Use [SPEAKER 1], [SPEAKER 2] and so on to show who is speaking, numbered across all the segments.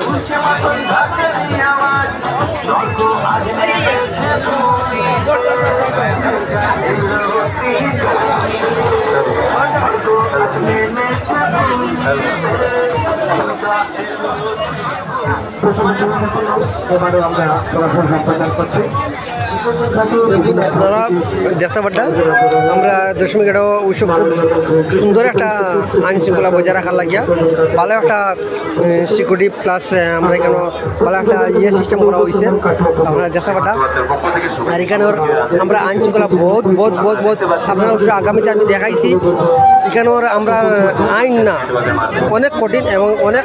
[SPEAKER 1] শুনছে মতন ঢাকারি আওয়াজ স্বর্গ
[SPEAKER 2] আমরা চলাচল করছি।
[SPEAKER 3] আপনারা দেখতে পারটা? আমরা দশমিক এটা উৎসব খুব সুন্দর একটা আইন শৃঙ্খলা বজায় রাখার লাগিয়া ভালো একটা সিকিউরিটি প্লাস আমরা এখানে ভালো একটা ইয়ে সিস্টেম করা হয়েছে আপনারা দেখতে পারটা? আর এখানের আমরা আইন শৃঙ্খলা বহুত বহুত বহুত বহুত। আপনারা অবশ্য আগামীতে আমি দেখাইছি। এখানের আমরা আইন না, অনেক কঠিন এবং অনেক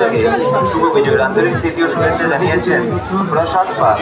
[SPEAKER 4] থেকে শুভ বিজয়ের আন্তরিক তৃতীয় শুভেচ্ছা জানিয়েছেন প্রসাদ পাল